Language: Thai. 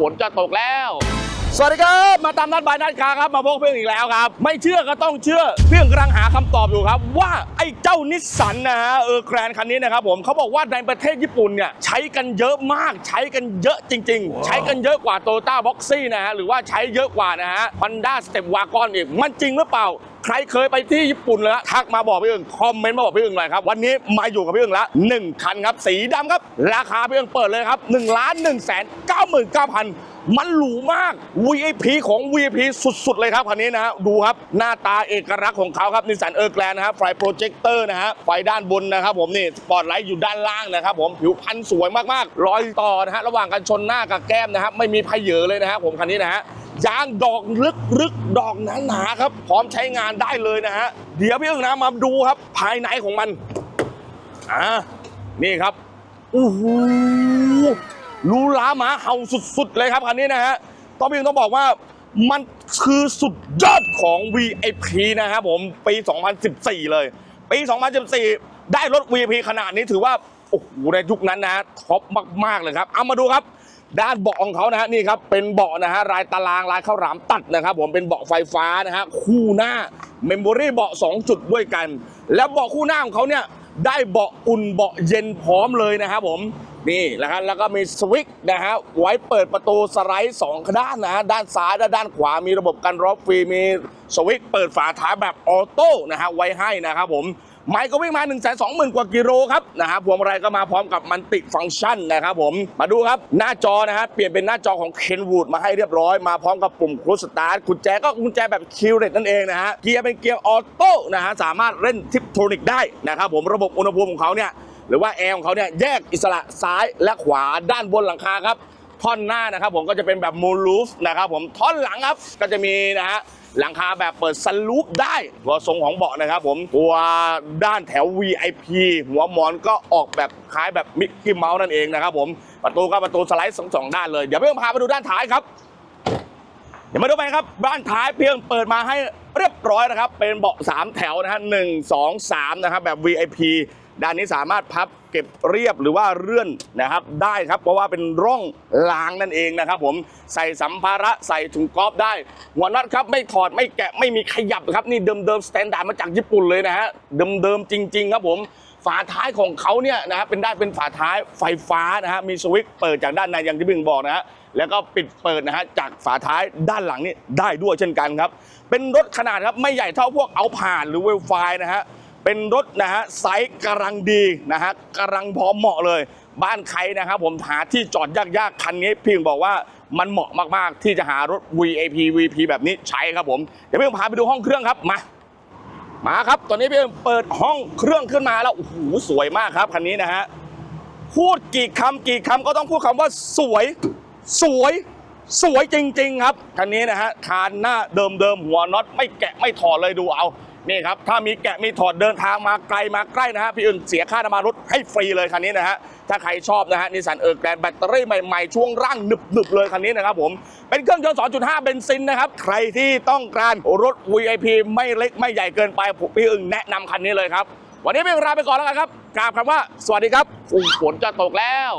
ฝนจะตกแล้ว สวัสดีครับ มาตามนัดบายนัดคาครับ มาพบเพื่อนอีกแล้วครับ ไม่เชื่อก็ต้องเชื่อเพื่อนกำลังหาคำตอบอยู่ครับ ว่าไอ้เจ้านิสสันนะฮะเออแกรนคันนี้นะครับผมเขาบอกว่าในประเทศญี่ปุ่นเนี่ยใช้กันเยอะมากใช้กันเยอะจริง ๆ ใช้กันเยอะกว่าโตโยต้าบ็อกซี่นะฮะหรือว่าใช้เยอะกว่านะฮะฮอนด้าสเต็ปวากอนอีกมันจริงหรือเปล่าใครเคยไปที่ญี่ปุ่นแล้วทักมาบอกพี่อึ่งคอมเมนต์มาบอกพี่อึ่งหน่อยครับ วันนี้มาอยู่กับพี่อึ่งละหนึ่งคันครับ สีดำครับ ราคาพี่อึ่งเปิดเลยครับ1นึ่งล้านหนึ่งแสนเก้าหมื่นเก้าพัน มันหรูมาก VIP ของ VIP สุด ๆ เลยครับคันนี้นะฮะดูครับหน้าตาเอกลักษณ์ของเขาครับนิสสันเออร์แกลนนะครับไฟโปรเจคเตอร์นะฮะไฟด้านบนนะครับผมนี่สปอตไลท์อยู่ด้านล่างนะครับผมผิวพันธุ์สวยมากๆ รอยต่อนะฮะระหว่างกันชนหน้ากับแก้มนะครับไม่มีพเหยอเลยนะครับผมคันนี้นะฮะยางดอกลึกลึกๆดอกหนาๆครับ พร้อมใช้งานได้เลยนะฮะเดี๋ยวพี่เอึ้งนะมาดูครับ ภายในของมันอ่านี่ครับโอ้หห รูหราหมาเห่าสุดๆเลยครับคันนี้นะฮะต้องพี่ต้องบอกว่ามันคือสุดยอดของ VIP นะครับผมปี 2014 เลย ปี 2014 ได้รถ VIP ขนาดนี้ถือว่า โอ้โหในยุคนั้นนะท็อปมาก ๆ เลยครับ เอามาดูครับ ด้านเบาะของเขานะฮะนี่ครับ เป็นเบาะนะฮะลายตารางลายข้าวหลามตัดนะครับผมเป็นเบาะไฟฟ้านะฮะคู่หน้าเมมโมรี่เบาะ2จุดด้วยกัน แล้วเบาะคู่หน้าของเขาเนี่ย ได้เบาะอุ่นเบาะเย็นพร้อมเลยนะครับผมนี่นะครับแล้วก็มีสวิตช์นะฮะไว้เปิดประตูสไลด์สองด้านนะฮะด้านซ้ายและด้านขวามีระบบกันรอบฟรีมีสวิตช์เปิดฝาท้ายแบบออโต้นะฮะไว้ให้นะครับผม ไมค์ก็วิ่งมา1นึ่งแสนสองหมื่นกว่ากิโลครับนะฮะพวงมาลัยก็มาพร้อมกับมันติฟังก์ชันนะครับผมมาดูครับหน้าจอนะฮะเปลี่ยนเป็นหน้าจอของเคนวูดมาให้เรียบร้อยมาพร้อมกับปุ่มครูสตาร์ทกุญแจก็กุญแจแบบคิวเรตนั่นเองนะฮะเกียร์เป็นเกียร์ออโต้นะฮะสามารถเล่นทิปโทนิกได้นะครับผมระบบอุณหภูมิของเขาเนี่ยหรือว่าแอร์ของเขาเนี่ยแยกอิสระซ้ายและขวาด้านบนหลังคาครับท่อนหน้านะครับผมก็จะเป็นแบบมูลูฟนะครับผมท่อนหลังครับก็จะมีนะฮะ หลังคาแบบเปิดสลูปได้ตัวทรงของเบาะนะครับผมตัวด้านแถว VIP หัวหมอนก็ออกแบบคล้ายแบบมิกกี้เมาส์นั่นเองนะครับผมประตูก็ประตูสไลด์สองสองด้านเลย เดี๋ยวพี่องพาไปดูด้านท้ายครับ เดี๋ยวมาดูไปครับ บ้านท้ายเพียงเปิดมาให้เรียบร้อยนะครับ เป็นเบาะ 3 แถวนะฮะหนึ่งสองสามนะครับแบบ VIP ด้านนี้สามารถพับเก็บเรียบหรือว่าเลื่อนนะครับ ได้ครับเพราะว่าเป็นร่องรางนั่นเองนะครับ ผมใส่สัมภาระใส่ถุงกอล์ฟได้หัวน็อตครับไม่ถอดไม่แกะไม่มีขยับครับนี่เดิมๆสแตนดาร์ดมาจากญี่ปุ่นเลยนะฮะเดิมๆจริง ๆ ครับผม ฝาท้ายของเขาเนี่ยนะฮะเป็นได้เป็นฝาท้ายไฟฟ้านะฮะมีสวิตช์เปิดจากด้านในอย่างที่พี่บึงบอกนะฮะแล้วก็ปิดเปิดนะฮะจากฝาท้ายด้านหลังนี่ได้ด้วยเช่นกันครับ เป็นรถขนาดครับไม่ใหญ่เท่าพวกเอาผ่านหรือเวลไฟนะฮะเป็นรถนะฮะไซส์กำลังดีนะฮะกำลังพอเหมาะเลย บ้านใครนะครับผมหาที่จอดยากๆคันนี้พี่บึงบอกว่ามันเหมาะมากๆ ที่จะหารถ VAP VP แบบนี้ใช้ครับผมเดี๋ยวพี่บึงพาไปดูห้องเครื่องครับมา มาครับ ตอนนี้พี่เอิมเปิดห้องเครื่องขึ้นมาแล้วโอ้โหสวยมากครับคันนี้นะฮะพูดกี่คำกี่คำก็ต้องพูดคำว่าสวย สวยสวยจริง ๆ ครับคันนี้นะฮะคานหน้าเดิมๆหัวน็อตไม่แกะไม่ถอดเลยดูเอา นี่ครับถ้ามีแกะมีถอดเดินทางมาไกลมาใกล้นะฮะพี่อื่นเสียค่าน้ำมันรถให้ฟรีเลยคันนี้นะฮะถ้าใครชอบนะฮะนิสสันเออร์แกรนแบตเตอรี่ใหม่ๆ ช่วงร่างหนึบๆเลยคันนี้นะครับผมเป็นเครื่องยนต์ 2.5 เบนซินนะครับใครที่ต้องการรถ VIP ไม่เล็กไม่ใหญ่เกินไปพี่อึ่งแนะนำคันนี้เลยครับวันนี้พี่อึ่งลาไปก่อนแล้วกันครับกราบคำว่าสวัสดีครับฝนจะตกแล้ว